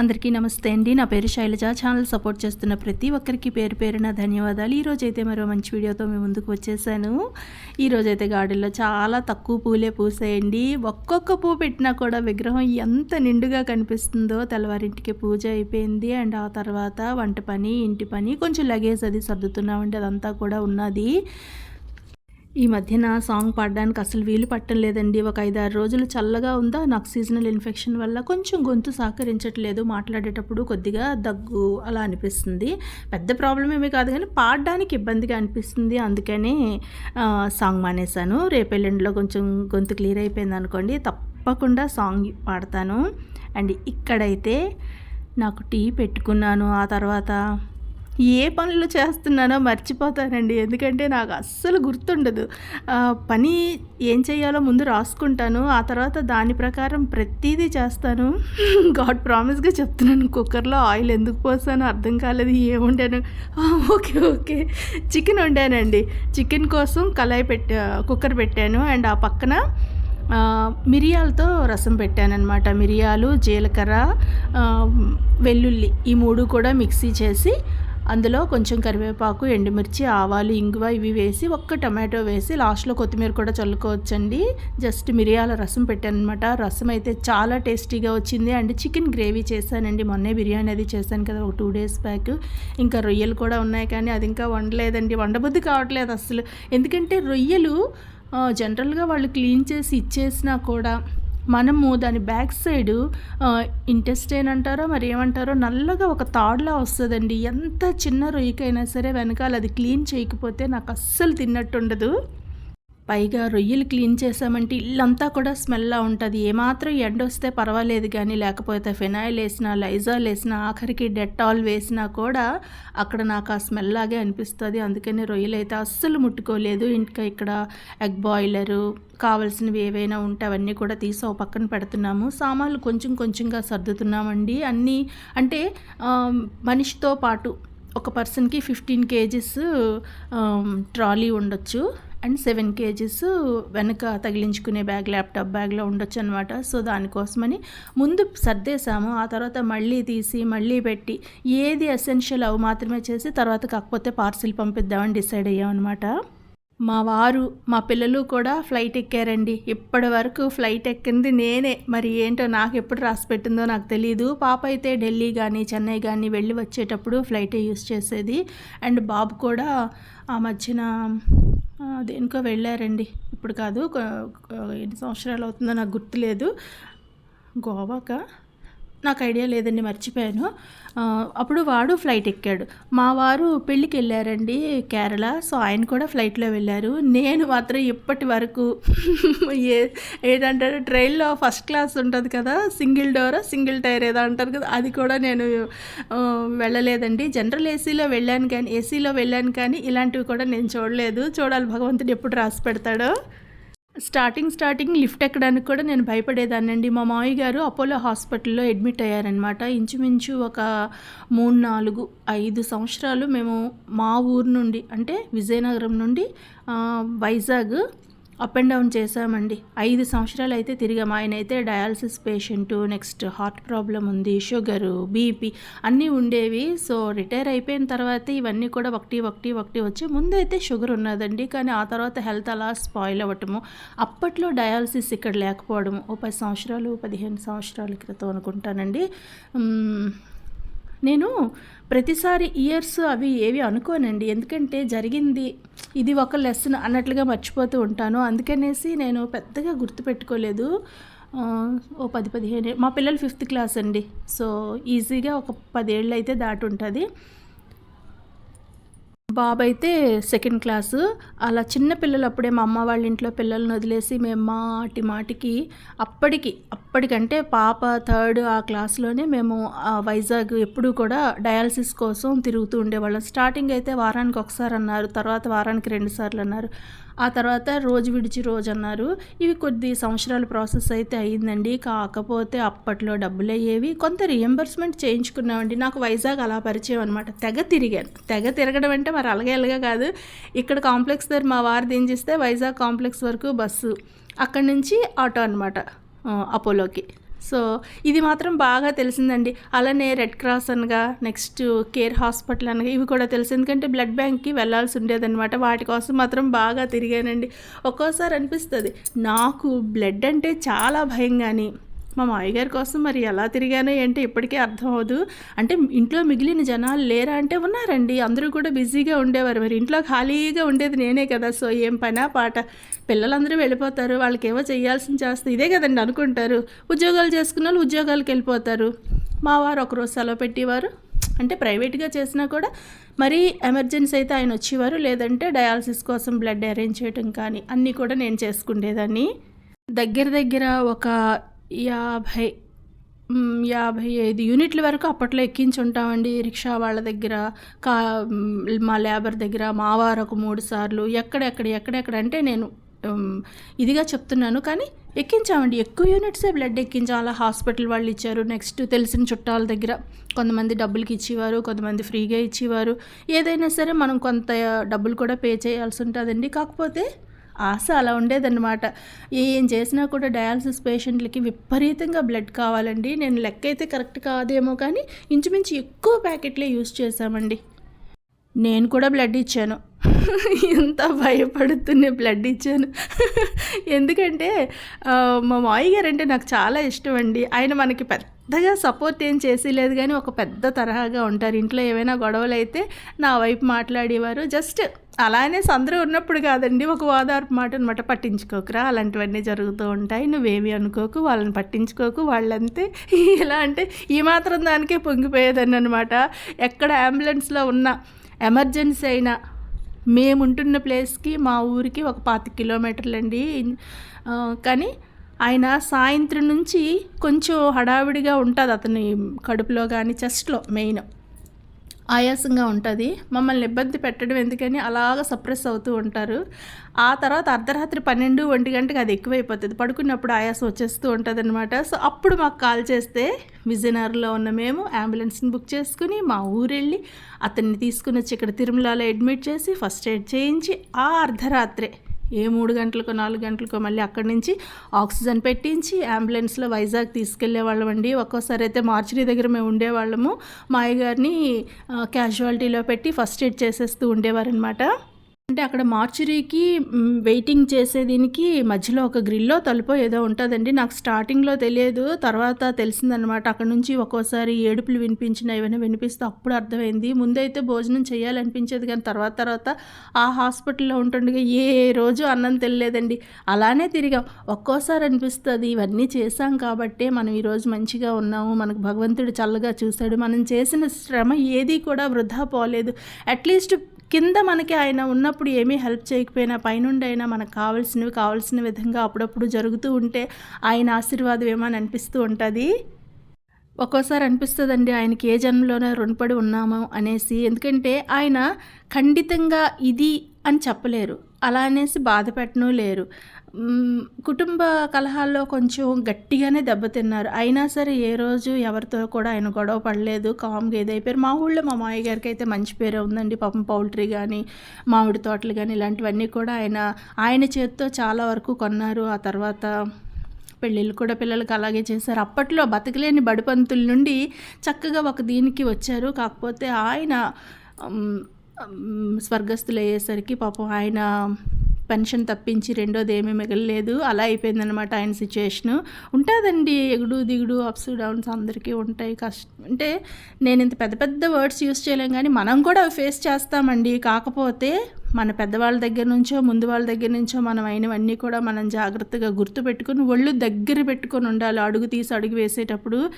అందరికీ నమస్తే అండి. నా పేరు శైలజ. ఛానల్ సపోర్ట్ చేస్తున్న ప్రతి ఒక్కరికి పేరు పేరున ధన్యవాదాలు. ఈరోజు అయితే మరో మంచి వీడియోతో మేము ముందుకు వచ్చేసాను. ఈరోజు అయితే గార్డెన్లో చాలా తక్కువ పూలే పూసాయండి. ఒక్కొక్క పువ్వు పెట్టినా కూడా విగ్రహం ఎంత నిండుగా కనిపిస్తుందో తెల్లవారింటికి పూజ అయిపోయింది. అండ్ ఆ తర్వాత వంట పని ఇంటి పని కొంచెం లగేజ్ అది సర్దుతున్నామండి. అదంతా కూడా ఉన్నది. ఈ మధ్యన సాంగ్ పాడడానికి అసలు వీలు పట్టం లేదండి. ఒక ఐదారు రోజులు చల్లగా ఉందా నాకు సీజనల్ ఇన్ఫెక్షన్ వల్ల కొంచెం గొంతు సహకరించట్లేదు మాట్లాడేటప్పుడు కొద్దిగా దగ్గు అలా అనిపిస్తుంది. పెద్ద ప్రాబ్లం ఏమీ కాదు కానీ పాడడానికి ఇబ్బందిగా అనిపిస్తుంది. అందుకనే సాంగ్ మానేశాను. రేపు కొంచెం గొంతు క్లియర్ అయిపోయింది అనుకోండి తప్పకుండా సాంగ్ పాడతాను. అండ్ ఇక్కడైతే నాకు టీ పెట్టుకున్నాను. ఆ తర్వాత ఏ పనులు చేస్తున్నానో మర్చిపోతానండి. ఎందుకంటే నాకు అస్సలు గుర్తుండదు. పని ఏం చేయాలో ముందు రాసుకుంటాను. ఆ తర్వాత దాని ప్రకారం ప్రతిదీ చేస్తాను. గాడ్ ప్రామిస్గా చెప్తున్నాను. కుక్కర్లో ఆయిల్ ఎందుకు పోసాను అర్థం కాలేదు. ఏం వండాను ఓకే ఓకే. చికెన్ వండానండి. చికెన్ కోసం కళాయి పెట్టా కుక్కర్ పెట్టాను. అండ్ ఆ పక్కన మిరియాలతో రసం పెట్టానన్నమాట. మిరియాలు జీలకర్ర వెల్లుల్లి ఈ మూడు కూడా మిక్సీ చేసి అందులో కొంచెం కరివేపాకు ఎండుమిర్చి ఆవాలు ఇంగువ ఇవి వేసి ఒక్క టమాటో వేసి లాస్ట్లో కొత్తిమీర కూడా చల్లుకోవచ్చండి. జస్ట్ మిరియాల రసం పెట్టాను అనమాట రసం అయితే చాలా టేస్టీగా వచ్చింది. అండ్ చికెన్ గ్రేవీ చేశానండి. మొన్నే బిర్యానీ అది చేశాను కదా ఒక టూ డేస్ బ్యాక్. ఇంకా రొయ్యలు కూడా ఉన్నాయి కానీ అది ఇంకా వండలేదండి. వండబుద్ధి కావట్లేదు అసలు ఎందుకంటే రొయ్యలు జనరల్గా వాళ్ళు క్లీన్ చేసి ఇచ్చేసినా కూడా మనము దాని బ్యాక్ సైడ్ ఇంటెస్టైన్ అంటారో మరి ఏమంటారో నల్లగా ఒక తాడులా వస్తుందండి. ఎంత చిన్న రొయ్యకైనా సరే వెనకాల అది క్లీన్ చేయకపోతే నాకు అస్సలు తిన్నట్టు ఉండదు పైగా రొయ్యలు క్లీన్ చేసామంటే ఇల్లంతా కూడా స్మెల్లా ఉంటుంది. ఏమాత్రం ఎండ వస్తే పర్వాలేదు కానీ లేకపోతే ఫినాయిల్ వేసినా లైజాల్ వేసినా ఆఖరికి డెటాల్ వేసినా కూడా అక్కడ నాకు ఆ స్మెల్ లాగే అనిపిస్తుంది. అందుకని రొయ్యలు అయితే అస్సలు ముట్టుకోలేదు. ఇంకా ఇక్కడ ఎగ్ బాయిలరు కావలసినవి ఏవైనా ఉంటే అవన్నీ కూడా తీసి ఒక పక్కన పెడుతున్నాము. సామాన్లు కొంచెం కొంచెంగా సర్దుతున్నామండి. అన్నీ అంటే మనిషితో పాటు ఒక పర్సన్కి ఫిఫ్టీన్ కేజీస్ ట్రాలీ ఉండొచ్చు. అండ్ సెవెన్ కేజీస్ వెనక తగిలించుకునే బ్యాగ్ ల్యాప్టాప్ బ్యాగ్లో ఉండొచ్చు అనమాట సో దానికోసమని ముందు సర్దేశాము. ఆ తర్వాత మళ్ళీ తీసి మళ్ళీ పెట్టి ఏది ఎసెన్షియల్ అవి మాత్రమే చేసి తర్వాత కాకపోతే పార్సిల్ పంపిద్దామని డిసైడ్ అయ్యామన్నమాట. మా వారు మా పిల్లలు కూడా ఫ్లైట్ ఎక్కారండి. ఇప్పటి వరకు ఫ్లైట్ ఎక్కింది నేనే. మరి ఏంటో నాకు ఎప్పుడు రాసి పెట్టిందో నాకు తెలియదు పాప అయితే ఢిల్లీ కానీ చెన్నై కానీ వెళ్ళి వచ్చేటప్పుడు ఫ్లైటే యూస్ చేసేది. అండ్ బాబు కూడా ఆ మధ్యన దేనికో వెళ్ళారండి. ఇప్పుడు కాదు ఎన్ని సంవత్సరాలు అవుతుందో నాకు గుర్తులేదు. గోవాకా? నాకు ఐడియా లేదండి మర్చిపోయాను. అప్పుడు వాడు ఫ్లైట్ ఎక్కాడు. మా వారు పెళ్ళికి వెళ్ళారండి కేరళ సో ఆయన కూడా ఫ్లైట్లో వెళ్ళారు. నేను మాత్రం ఇప్పటి వరకు ఏ ఏదంటారు ట్రైన్లో ఫస్ట్ క్లాస్ ఉంటుంది కదా సింగిల్ డోర్ సింగిల్ టైర్ ఏదో అంటారు కదా అది కూడా నేను వెళ్ళలేదండి. జనరల్ ఏసీలో వెళ్ళాను కానీ ఏసీలో వెళ్ళాను కానీ ఇలాంటివి కూడా నేను చూడలేదు. చూడాలి భగవంతుడు ఎప్పుడు రాసి పెడతాడో. స్టార్టింగ్ స్టార్టింగ్ లిఫ్ట్ ఎక్కడానికి కూడా నేను భయపడేదాన్నండి. మా మామయ్య గారు అపోలో హాస్పిటల్లో అడ్మిట్ అయ్యారనమాట ఇంచుమించు ఒక మూడు నాలుగు ఐదు సంవత్సరాలు మేము మా ఊరు నుండి అంటే విజయనగరం నుండి వైజాగ్ అప్ అండ్ డౌన్ చేసామండి ఐదు సంవత్సరాలు అయితే తిరిగాం. ఆయన అయితే dialysis patient next heart problem ఉంది షుగరు బీపీ అన్నీ ఉండేవి. సో రిటైర్ అయిపోయిన తర్వాత ఇవన్నీ కూడా ఒకటి ఒకటి ఒకటి వచ్చి ముందైతే షుగర్ ఉన్నదండి. కానీ ఆ తర్వాత హెల్త్ అలా స్పాయిల్ అవ్వటము అప్పట్లో డయాలసిస్ ఇక్కడ లేకపోవడము ఓ పది సంవత్సరాలు పదిహేను సంవత్సరాల క్రితం అనుకుంటానండి. నేను ప్రతిసారి ఇయర్స్ అవి ఏవి అనుకోనండి. ఎందుకంటే జరిగింది ఇది ఒక లెసన్ అన్నట్లుగా మర్చిపోతూ ఉంటాను. అందుకనేసి నేను పెద్దగా గుర్తుపెట్టుకోలేదు. ఓ పది పదిహేను మా పిల్లలు ఫిఫ్త్ క్లాస్ అండి. సో ఈజీగా ఒక పదేళ్ళు అయితే దాటి ఉంటుంది బాబు అయితే సెకండ్ క్లాసు అలా చిన్న పిల్లలు అప్పుడే మా అమ్మ వాళ్ళ ఇంట్లో పిల్లల్ని వదిలేసి మేము మాటి మాటికి అప్పటికి అప్పటికంటే పాప థర్డ్ ఆ క్లాస్లోనే మేము వైజాగ్ ఎప్పుడూ కూడా డయాలసిస్ కోసం తిరుగుతూ ఉండేవాళ్ళం. స్టార్టింగ్ అయితే వారానికి ఒకసారి అన్నారు తర్వాత వారానికి రెండు సార్లు అన్నారు. ఆ తర్వాత రోజు విడిచి రోజు అన్నారు. ఇవి కొద్ది సంవత్సరాల ప్రాసెస్ అయితే అయ్యిందండి. కాకపోతే అప్పట్లో డబ్బులు అయ్యేవి. కొంత రియంబర్స్మెంట్ చేయించుకున్నామండి. నాకు వైజాగ్ అలా పరిచయం అనమాట తెగ తిరిగాను. తెగ తిరగడం అంటే మరి అలాగే అలాగే కాదు. ఇక్కడ కాంప్లెక్స్ దగ్గర మా వారు చేస్తే వైజాగ్ కాంప్లెక్స్ వరకు బస్సు అక్కడి నుంచి ఆటో అనమాట అపోలోకి. సో ఇది మాత్రం బాగా తెలిసిందండి. అలానే రెడ్ క్రాస్ అనగా నెక్స్ట్ కేర్ హాస్పిటల్ అనగా ఇవి కూడా తెలుసు. ఎందుకంటే బ్లడ్ బ్యాంక్కి వెళ్ళాల్సి ఉండేదన్నమాట. వాటి కోసం మాత్రం బాగా తిరిగానండి. ఒక్కోసారి అనిపిస్తుంది నాకు బ్లడ్ అంటే చాలా భయం కానీ మా మామయ్య గారి కోసం మరి ఎలా తిరిగానో ఏంటో ఇప్పటికే అర్థం అవదు అంటే ఇంట్లో మిగిలిన జనాలు లేరా అంటే ఉన్నారండి. అందరూ కూడా బిజీగా ఉండేవారు. మరి ఇంట్లో ఖాళీగా ఉండేది నేనే కదా. సో ఏం పనా పాట? పిల్లలందరూ వెళ్ళిపోతారు. వాళ్ళకి ఏవో చేయాల్సింది చేస్తే ఇదే కదండి అనుకుంటారు. ఉద్యోగాలు చేసుకున్న వాళ్ళు ఉద్యోగాలకు వెళ్ళిపోతారు. మా వారు ఒకరోజు సెలవు పెట్టేవారు. అంటే ప్రైవేట్గా చేసినా కూడా మరీ ఎమర్జెన్సీ అయితే ఆయన వచ్చేవారు. లేదంటే డయాలసిస్ కోసం బ్లడ్ అరేంజ్ చేయడం కానీ అన్నీ కూడా నేను చేసుకునేదాన్ని దగ్గర దగ్గర ఒక యాభై యాభై ఐదు యూనిట్ల వరకు అప్పట్లో ఎక్కించి ఉంటామండి రిక్షా వాళ్ళ దగ్గర కా మా లేబర్ దగ్గర మా వారు ఒక మూడు సార్లు ఎక్కడెక్కడ ఎక్కడెక్కడ అంటే నేను ఇదిగా చెప్తున్నాను. కానీ ఎక్కించామండి ఎక్కువ యూనిట్సే బ్లడ్ ఎక్కించాం. అలా హాస్పిటల్ వాళ్ళు ఇచ్చారు. నెక్స్ట్ తెలిసిన చుట్టాల దగ్గర కొంతమంది డబ్బులకి ఇచ్చేవారు కొంతమంది ఫ్రీగా ఇచ్చేవారు. ఏదైనా సరే మనం కొంత డబ్బులు కూడా పే చేయాల్సి ఉంటుందండి. కాకపోతే ఆశ అలా ఉండేదన్నమాట. ఏం చేసినా కూడా డయాలసిస్ పేషెంట్లకి విపరీతంగా బ్లడ్ కావాలండి. నేను లెక్క అయితే కరెక్ట్ కాదేమో కానీ ఇంచుమించు ఎక్కువ ప్యాకెట్లే యూస్ చేశామండి. నేను కూడా బ్లడ్ ఇచ్చాను. ఎంత భయపడుతూనే బ్లడ్ ఇచ్చాను. ఎందుకంటే మా మాయి గారు అంటే నాకు చాలా ఇష్టం అండి ఆయన మనకి పెద్దగా సపోర్ట్ ఏం చేసేలేదు కానీ ఒక పెద్ద తరహాగా ఉంటారు. ఇంట్లో ఏమైనా గొడవలు అయితే నా వైపు మాట్లాడేవారు. జస్ట్ అలానే అందరూ ఉన్నప్పుడు కాదండి ఒక ఓదార్పు మాట అనమాట పట్టించుకోకురా అలాంటివన్నీ జరుగుతూ ఉంటాయి. నువ్వేమి అనుకోకు వాళ్ళని పట్టించుకోకు వాళ్ళంతే. ఇలా అంటే ఈ మాత్రం దానికే పొంగిపోయేదాన్ని అనమాట ఎక్కడ అంబులెన్స్లో ఉన్న ఎమర్జెన్సీ అయినా మేముంటున్న ప్లేస్కి మా ఊరికి ఒక పాతి కిలోమీటర్లు అండి కానీ ఆయన సాయంత్రం నుంచి కొంచెం హడావిడిగా ఉంటుంది అతని కడుపులో కానీ చెస్ట్లో మెయిన్. ఆయాసంగా ఉంటుంది. మమ్మల్ని ఇబ్బంది పెట్టడం ఎందుకని అలాగ సప్రెస్ అవుతూ ఉంటారు. ఆ తర్వాత అర్ధరాత్రి పన్నెండు ఒంటి గంటకి అది ఎక్కువైపోతుంది. పడుకున్నప్పుడు ఆయాసం వచ్చేస్తూ ఉంటుంది అనమాట సో అప్పుడు మాకు కాల్ చేస్తే విజయనగరంలో ఉన్న మేము అంబులెన్స్ని బుక్ చేసుకుని మా ఊరెళ్ళి అతన్ని తీసుకుని వచ్చి ఇక్కడ తిరుమలలో అడ్మిట్ చేసి ఫస్ట్ ఎయిడ్ చేయించి ఆ అర్ధరాత్రే ఏ మూడు గంటలకో నాలుగు గంటలకో మళ్ళీ అక్కడి నుంచి ఆక్సిజన్ పెట్టించి అంబులెన్స్లో వైజాగ్ తీసుకెళ్ళే వాళ్ళమండి ఒక్కోసారి అయితే మార్చిరి దగ్గర మేము ఉండేవాళ్ళము. మా అయ్యగారిని క్యాజువాలిటీలో పెట్టి ఫస్ట్ ఎయిడ్ చేసేస్తూ ఉండేవారనమాట అంటే అక్కడ మార్చురీకి వెయిటింగ్ చేసే దీనికి మధ్యలో ఒక గ్రిల్లో తలుపో ఏదో ఉంటుందండి. నాకు స్టార్టింగ్లో తెలియదు తర్వాత తెలిసిందనమాట అక్కడ నుంచి ఒక్కోసారి ఏడుపులు వినిపించిన ఏమైనా వినిపిస్తే అప్పుడు అర్థమైంది. ముందైతే భోజనం చేయాలనిపించేది కానీ తర్వాత తర్వాత ఆ హాస్పిటల్లో ఉంటుండగా ఏ రోజు అన్నం తెలియలేదండి అలానే తిరిగాం. ఒక్కోసారి అనిపిస్తుంది ఇవన్నీ చేశాం కాబట్టే మనం ఈరోజు మంచిగా ఉన్నాము. మనకు భగవంతుడు చల్లగా చూశాడు. మనం చేసిన శ్రమ ఏది కూడా వృధా పోలేదు. అట్లీస్ట్ కింద మనకి ఆయన ఉన్నప్పుడు ఏమీ హెల్ప్ చేయకపోయినా పైనుండి అయినా మనకు కావాల్సినవి కావాల్సిన విధంగా అప్పుడప్పుడు జరుగుతూ ఉంటే ఆయన ఆశీర్వాదం ఏమో అని అనిపిస్తూ ఉంటుంది? ఒక్కోసారి అనిపిస్తుందండి ఆయనకి ఏ జన్మలోనే రుణపడి ఉన్నామో అనేసి. ఎందుకంటే ఆయన ఖండితంగా ఇది అని చెప్పలేరు. అలా అనేసి బాధ పెట్టను లేరు. కుటుంబ కలహాల్లో కొంచెం గట్టిగానే దెబ్బతిన్నారు. అయినా సరే ఏ రోజు ఎవరితో కూడా ఆయన గొడవ పడలేదు. కామ్గా ఏదైపోయారు. మా ఊళ్ళో మా మామయ్య గారికి అయితే మంచి పేరే ఉందండి. పాపం పౌల్ట్రీ కానీ మామిడి తోటలు కానీ ఇలాంటివన్నీ కూడా ఆయన ఆయన చేతితో చాలా వరకు కొన్నారు. ఆ తర్వాత పెళ్ళిళ్ళు కూడా పిల్లలకి అలాగే చేశారు. అప్పట్లో బతకలేని బడిపంతుల నుండి చక్కగా ఒక దీనికి వచ్చారు. కాకపోతే ఆయన స్వర్గస్థులు అయ్యేసరికి పాపం ఆయన పెన్షన్ తప్పించి రెండోది ఏమీ మిగలలేదు. అలా అయిపోయిందనమాట ఆయన సిచ్యుయేషను. ఉంటుందండి ఎగుడు దిగుడు అప్స్ డౌన్స్ అందరికీ ఉంటాయి. కష్ట అంటే నేను ఇంత పెద్ద పెద్ద వర్డ్స్ యూస్ చేయలేం కానీ మనం కూడా అవి ఫేస్ చేస్తామండి. కాకపోతే మన పెద్దవాళ్ళ దగ్గర నుంచో ముందు వాళ్ళ దగ్గర నుంచో మనం అయినవన్నీ కూడా మనం జాగ్రత్తగా గుర్తుపెట్టుకుని ఒళ్ళు దగ్గర పెట్టుకొని ఉండాలి. అడుగు తీసి అడుగు వేసేటప్పుడు.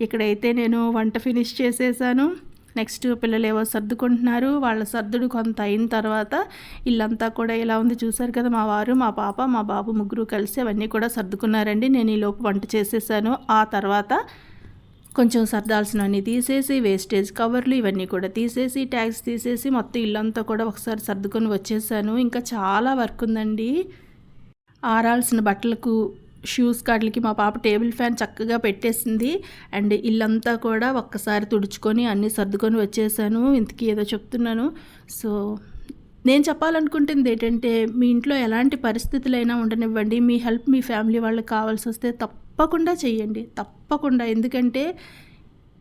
ఇక్కడైతే నేను వంట ఫినిష్ చేసేసాను. నెక్స్ట్ పిల్లలు ఏవో సర్దుకుంటున్నారు. వాళ్ళ సర్దుడు కొంత అయిన తర్వాత ఇల్లంతా కూడా ఇలా ఉంది చూసారు కదా మా వారు మా పాప మా బాబు ముగ్గురు కలిసి అవన్నీ కూడా సర్దుకున్నారండి. నేను ఈ లోపు వంట చేసేసాను. ఆ తర్వాత కొంచెం సర్దాల్సినవన్నీ తీసేసి వేస్టేజ్ కవర్లు ఇవన్నీ కూడా తీసేసి ట్యాగ్స్ తీసేసి మొత్తం ఇల్లంతా కూడా ఒకసారి సర్దుకొని వచ్చేసాను. ఇంకా చాలా వర్క్ ఉందండి. ఆరాల్సిన బట్టలకు షూస్ కాట్లకి మా పాప టేబుల్ ఫ్యాన్ చక్కగా పెట్టేసింది. అండ్ ఇల్లంతా కూడా ఒక్కసారి తుడుచుకొని అన్నీ సర్దుకొని వచ్చేసాను. ఇంతకీ ఏదో చెప్తున్నాను. సో నేను చెప్పాలనుకుంటుంది ఏంటంటే మీ ఇంట్లో ఎలాంటి పరిస్థితులైనా ఉండనివ్వండి. మీ హెల్ప్ మీ ఫ్యామిలీ వాళ్ళకి కావాల్సి వస్తే తప్పకుండా చేయండి తప్పకుండా. ఎందుకంటే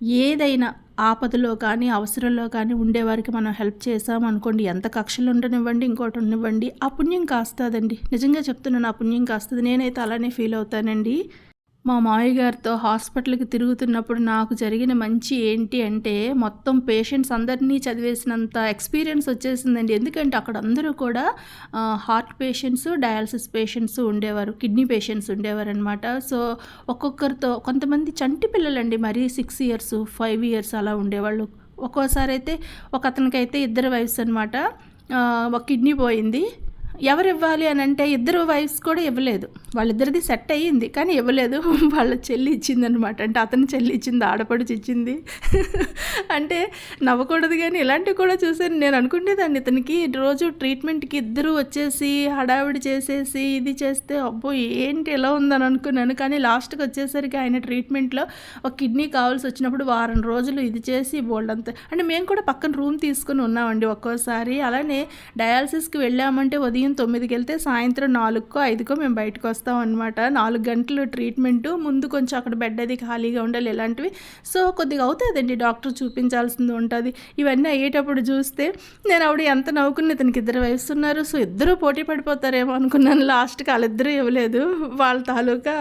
ఏదైనా ఆపదలో కానీ అవసరంలో కానీ ఉండేవారికి మనం హెల్ప్ చేసాం అనుకోండి. ఎంత కక్షలు ఉండనివ్వండి ఇంకోటి ఉండనివ్వండి. ఆ పుణ్యం కాస్తుందండి. నిజంగా చెప్తున్నాను ఆ పుణ్యం కాస్తుంది. నేనైతే అలానే ఫీల్ అవుతానండి. మా మావయ్య గారితో హాస్పిటల్కి తిరుగుతున్నప్పుడు నాకు జరిగిన మంచి ఏంటి అంటే మొత్తం పేషెంట్స్ అందరినీ చదివేసినంత ఎక్స్పీరియన్స్ వచ్చేసిందండి. ఎందుకంటే అక్కడ అందరూ కూడా హార్ట్ పేషెంట్స్ డయాలసిస్ పేషెంట్స్ ఉండేవారు కిడ్నీ పేషెంట్స్ ఉండేవారు అనమాట సో ఒక్కొక్కరితో కొంతమంది చంటి పిల్లలండి మరీ సిక్స్ ఇయర్స్ ఫైవ్ ఇయర్స్ అలా ఉండేవాళ్ళు. ఒక్కోసారి అయితే ఒక అతనికి అయితే ఇద్దరు వయసు అనమాట ఒక కిడ్నీ పోయింది. ఎవరు ఇవ్వాలి అని అంటే ఇద్దరు వైఫ్స్ కూడా ఇవ్వలేదు. వాళ్ళిద్దరిది సెట్ అయ్యింది కానీ ఇవ్వలేదు. వాళ్ళ చెల్లి ఇచ్చిందనమాట అంటే అతను చెల్లి ఇచ్చింది ఆడపడుచు ఇచ్చింది. అంటే నవ్వకూడదు కానీ ఇలాంటివి కూడా చూసాను నేను అనుకునేదాన్ని ఇతనికి రోజు ట్రీట్మెంట్కి ఇద్దరు వచ్చేసి హడావిడి చేసేసి ఇది చేస్తే అబ్బో ఏంటి ఎలా ఉందని అనుకున్నాను. కానీ లాస్ట్కి వచ్చేసరికి ఆయన ట్రీట్మెంట్లో ఒక కిడ్నీ కావాల్సి వచ్చినప్పుడు వారం రోజులు ఇది చేసి బోల్డ్ అంతా. అంటే మేము కూడా పక్కన రూమ్ తీసుకుని ఉన్నామండి ఒక్కోసారి. అలానే డయాలసిస్కి వెళ్ళామంటే ఉదయం తొమ్మిదికి వెళ్తే సాయంత్రం నాలుగుకో ఐదుకో మేము బయటకు వస్తాం అనమాట నాలుగు గంటలు ట్రీట్మెంటు. ముందు కొంచెం అక్కడ బెడ్ అది ఖాళీగా ఉండాలి ఇలాంటివి. సో కొద్దిగా అవుతుందండి డాక్టర్ చూపించాల్సింది ఉంటుంది. ఇవన్నీ అయ్యేటప్పుడు చూస్తే నేను ఆవిడ ఎంత నవ్వుకున్న ఇతనికి ఇద్దరు వయసున్నారు సో ఇద్దరు పోటీ పడిపోతారేమో అనుకున్నాను. లాస్ట్కి వాళ్ళిద్దరూ ఇవ్వలేదు. వాళ్ళ తాలూకా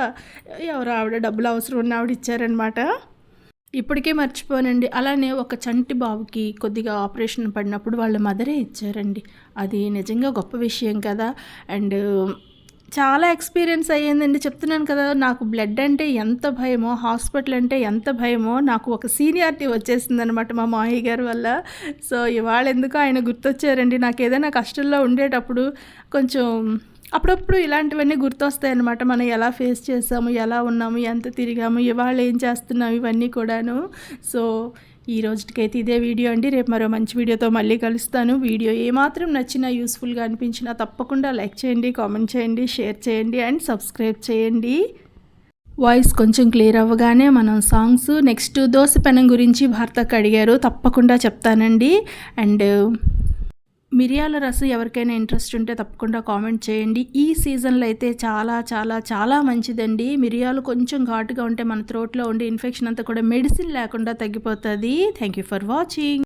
ఎవరు ఆవిడ డబ్బులు అవసరం ఉన్న ఆవిడ ఇచ్చారనమాట ఇప్పటికే మర్చిపోనండి. అలానే ఒక చంటి బాబుకి కొద్దిగా ఆపరేషన్ పడినప్పుడు వాళ్ళ మదరే ఇచ్చారండి. అది నిజంగా గొప్ప విషయం కదా. అండ్ చాలా ఎక్స్పీరియన్స్ అయ్యిందండి. చెప్తున్నాను కదా నాకు బ్లడ్ అంటే ఎంత భయమో హాస్పిటల్ అంటే ఎంత భయమో నాకు ఒక సీనియారిటీ వచ్చేసిందనమాట మా మామయ్య గారి వల్ల. సో ఇవాళ ఎందుకు ఆయన గుర్తొచ్చారండి. నాకు ఏదైనా కష్టంలో ఉండేటప్పుడు కొంచెం అప్పుడప్పుడు ఇలాంటివన్నీ గుర్తొస్తాయి అనమాట మనం ఎలా ఫేస్ చేసాము ఎలా ఉన్నాము ఎంత తిరిగాము ఇవాళ ఏం చేస్తున్నాము ఇవన్నీ కూడాను. సో ఈ రోజుకైతే ఇదే వీడియో అండి. రేపు మరో మంచి వీడియోతో మళ్ళీ కలుస్తాను. వీడియో ఏమాత్రం నచ్చినా యూస్ఫుల్గా అనిపించినా తప్పకుండా లైక్ చేయండి కామెంట్ చేయండి షేర్ చేయండి అండ్ సబ్స్క్రైబ్ చేయండి. వాయిస్ కొంచెం క్లియర్ అవ్వగానే మనం సాంగ్స్ నెక్స్ట్ దోశ పెనం గురించి భర్తకు అడిగారు. తప్పకుండా చెప్తానండి. అండ్ మిరియాల రసం ఎవరికైనా ఇంట్రెస్ట్ ఉంటే తప్పకుండా కామెంట్ చేయండి. ఈ సీజన్లో అయితే చాలా చాలా చాలా మంచిదండి. మిరియాలు కొంచెం ఘాటుగా ఉంటే మన త్రోట్లో ఉండే ఇన్ఫెక్షన్ అంతా కూడా మెడిసిన్ లేకుండా తగ్గిపోతుంది. Thank you for watching